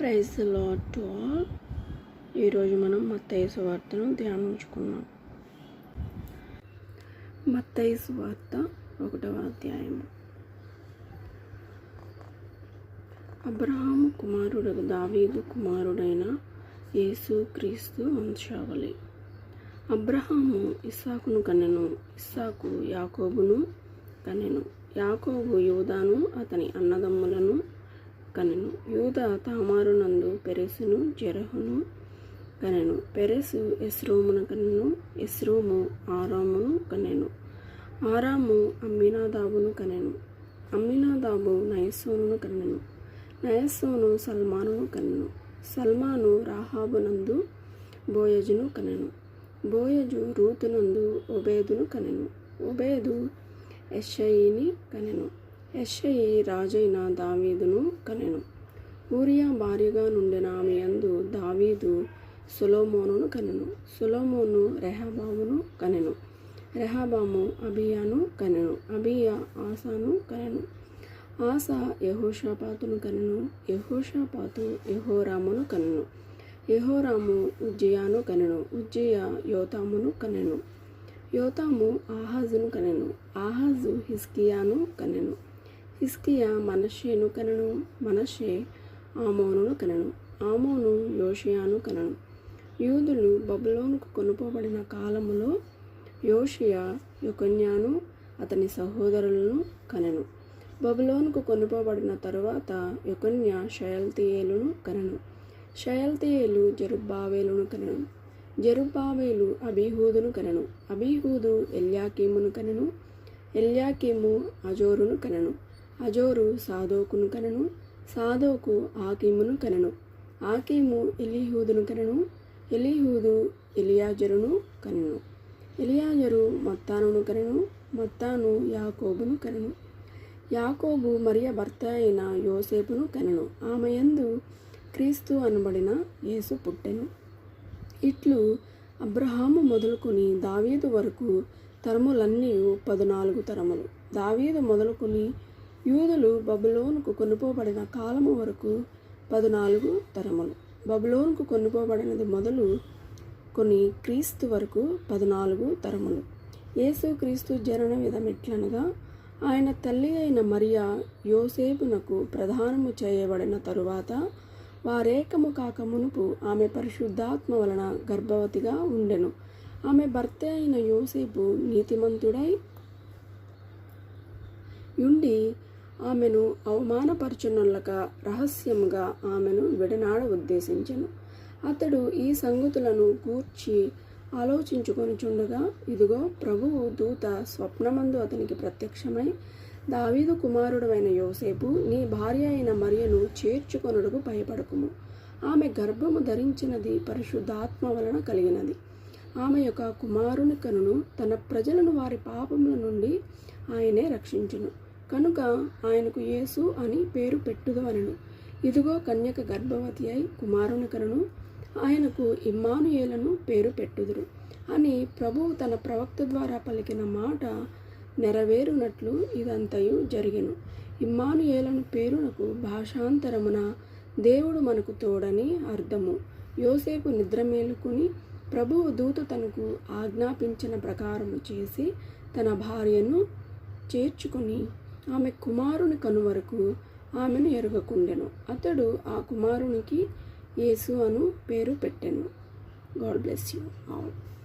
Praise lord to all. ఈరోజు మనం మత్తయ్య సువార్తను ధ్యానించుకున్నాం మత్తయ్య సువార్త ఒకటవ అధ్యాయము. అబ్రహాము కుమారుడు దావీదు కుమారుడైన యేసు క్రీస్తు వంశావళి. అబ్రహాము ఇస్సాకును కనెను ఇస్సాకు యాకోబును కనెను యాకోబు యూదాను అతని అన్నదమ్ములను కనెను. యూద తామారునందు పెరెసును జెరహును కనెను. పెరెసు ఎస్రోమును కనెను ఎస్రోము ఆరామును కనెను. ఆరాము అమ్మినాదాబును కనెను. అమ్మినాదాబు నయస్సోనును కనెను. నయస్సోను సల్మానును కనెను. సల్మాను రాహాబునందు బోయజును కనెను. బోయజు రూతునందు ఒబేదును కనెను. ఒబేదు ఎషయిని కనెను. యెషయి రాజైన దావీదును కనెను. ఊరియా భార్యగా నుండిన ఆమె యందు దావీదు సులోమోనును కనెను. సులోమోను రెహాబామును కనెను. రెహబాము అబియాను కనెను. అబియా ఆసాను కనెను. ఆస యహోషాపాతును కనెను. యహోషాపాతు యహోరామును కనెను. యహోరాము ఉజ్జియాను కనెను. ఉజ్జియా యోతామును కనెను. యోతాము ఆహాజును కనెను. ఆహాజు హిస్కియాను కనెను. హిస్కియా మనషేను కనను మనషే ఆమోనును కనను ఆమోను యోషియాను కనను. యూదులు బబులోనుకు కొనుపోబడిన కాలములో యోషియా యొకన్యాను అతని సహోదరులను కనను. బబులోనుకు కొనుపోబడిన తరువాత యొకన్య షయల్తియేలును కనను. షయల్తియేలు జరుబ్బావేలును కనను. జరుబ్బావేలు అబీహూదును కనను. అబీహూదు ఎల్యాకీమును కనెను. ఎల్యాకీము అజోరును కనను. అజోరు సాదోకును కనను సాదోకు ఆకీమును కనను. ఆకీము ఎలీహూదును కనను ఎలీహూదు ఎలియాజరును కనను. ఎలియాజరు మత్తానును కనను మత్తాను యాకోబును కనను. యాకోబు మరియ భర్త అయిన యోసేపును కనను. ఆమె యందు క్రీస్తు అనబడిన యేసు పుట్టెను. ఇట్లు అబ్రహాము మొదలుకొని దావీదు వరకు తరములన్నీ పద్నాలుగు తరములు. దావీదు మొదలుకొని యూదులు బబులోనుకు కొనుపోబడిన కాలము వరకు పద్నాలుగు తరములు. బబులోనుకు కొనుపోబడినది మొదలు కొన్ని క్రీస్తు వరకు పద్నాలుగు తరములు. యేసు క్రీస్తు జనన విధమెట్లనగా ఆయన తల్లి అయిన మరియా యోసేపునకు ప్రధానము చేయబడిన తరువాత వారేకము కాక మునుపు ఆమె పరిశుద్ధాత్మ వలన గర్భవతిగా ఉండెను. ఆమె భర్త అయిన యోసేపు నీతిమంతుడై ఉండి ఆమెను అవమానపరచునులక రహస్యముగా ఆమెను విడనాడ ఉద్దేశించెను. అతడు ఈ సంగతులను గూర్చి ఆలోచించుకొనుచుండగా ఇదిగో ప్రభువు దూత స్వప్నమందు అతనికి ప్రత్యక్షమై దావీదు కుమారుడమైన యోసేపు నీ భార్య అయిన మరియను చేర్చుకొనుడుకు భయపడకుము. ఆమె గర్భము ధరించినది పరిశుద్ధాత్మ వలన కలిగినది. ఆమె యొక్క కుమారుని కనును తన ప్రజలను వారి పాపముల నుండి ఆయనే రక్షించును. కనుక ఆయనకు యేసు అని పేరు పెట్టుదవలను ఇదిగో కన్యక గర్భవతి అయి కుమారునికరను ఆయనకు ఇమ్మానుయేలను పేరు పెట్టుదురు. అని ప్రభువు తన ప్రవక్త ద్వారా పలికిన మాట నెరవేరునట్లు ఇదంతయు జరిగెను. ఇమ్మానుయేలను పేరునకు భాషాంతరమున దేవుడు మనకు తోడని అర్థము. యోసేపు నిద్ర మేలుకుని ప్రభువు దూత తనకు ఆజ్ఞాపించిన ప్రకారము చేసి తన భార్యను చేర్చుకొని ఆమె కుమారుని కనువరకు ఆమెను ఎరగకుండెను. అతడు ఆ కుమారునికి యేసు అను పేరు పెట్టెను. God bless you all.